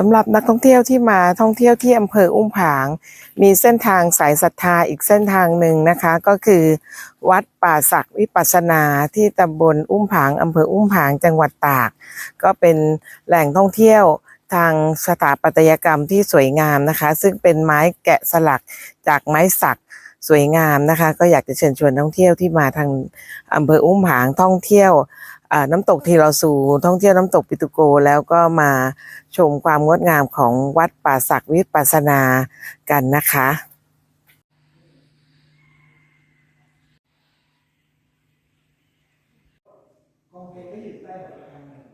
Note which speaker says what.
Speaker 1: สำหรับนักท่องเที่ยวที่มาท่องเที่ยวที่อำเภออุ้มผาง มีเส้นทางสายศรัทธาอีกเส้นทางหนึ่งนะคะ ก็คือ วัดป่าศักวิปัสนาที่ตำบลอุ้มผางอำเภออุ้มผางจังหวัดตาก ก็เป็นแหล่งท่องเที่ยวทางสถาปัตยกรรมที่สวยงามนะคะ ซึ่งเป็นไม้แกะสลักจากไม้สักสวยงามนะคะ ก็อยากจะเชิญชวนท่องเที่ยวที่มาทางอำเภออุ้มผางท่องเที่ยว น้ำตกเทราสูท่องเที่ยวน้ำตกปิตุโก แล้วก็มาชมความงดงามของวัดป่าศักวิปัสนากันนะคะ
Speaker 2: คงเป็นไม่หยุดได้หรอก